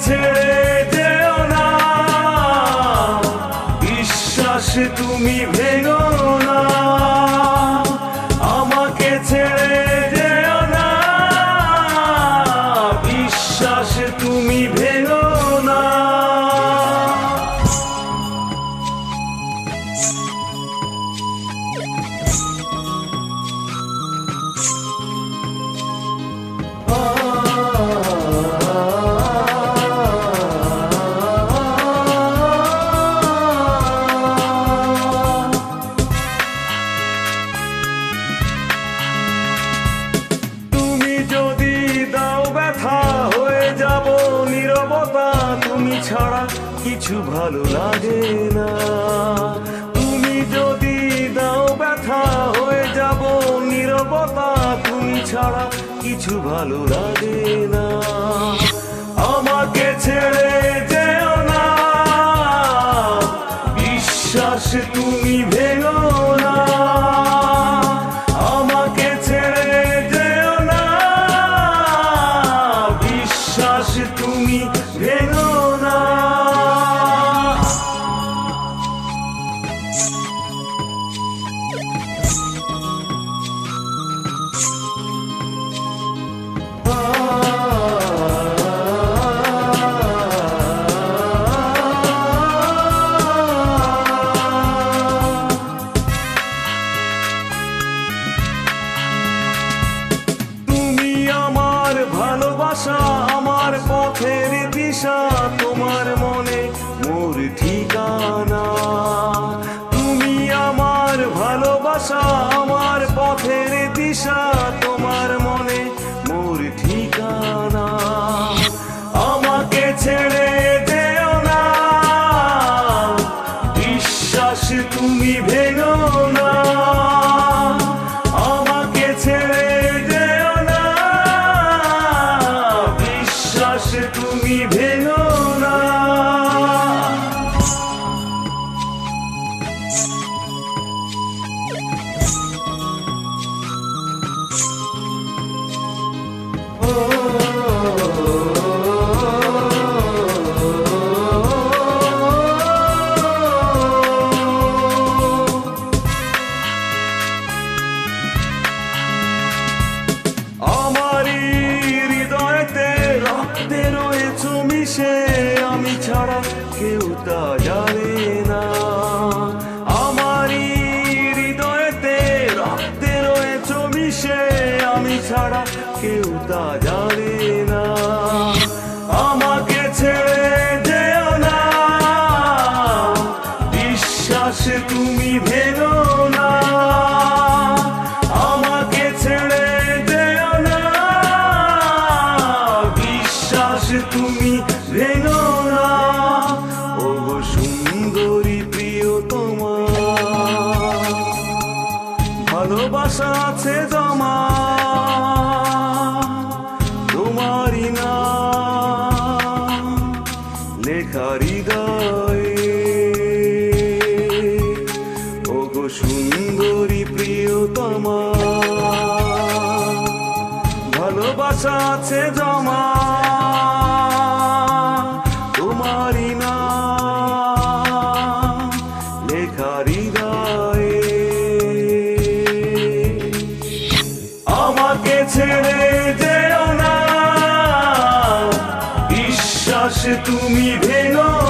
ছেড়ে যেও না। বিশ্বাস তুমি ভেঙো না। আমাকে ছেড়ে ছাড়া কিছু ভালো লাগে না। তুমি যদি দাও ব্যথা হয়ে যাব, নিরবতা তুমি ছাড়া কিছু ভালো লাগে না। তুমি ছেড়ে যেও না। বিশ্বাস তুমি ভেঙো না। আমাকে ছেড়ে যেও না। বিশ্বাস তুমি ভেঙো না। মিশে আমি ছাড়া কেউ তা ভালোবাসা আছে জমা। তোমারই নাম লেখা হৃদয়ে। ও সুন্দরী প্রিয়তমা ভালোবাসা আছে জমা। তুমি ভেঙো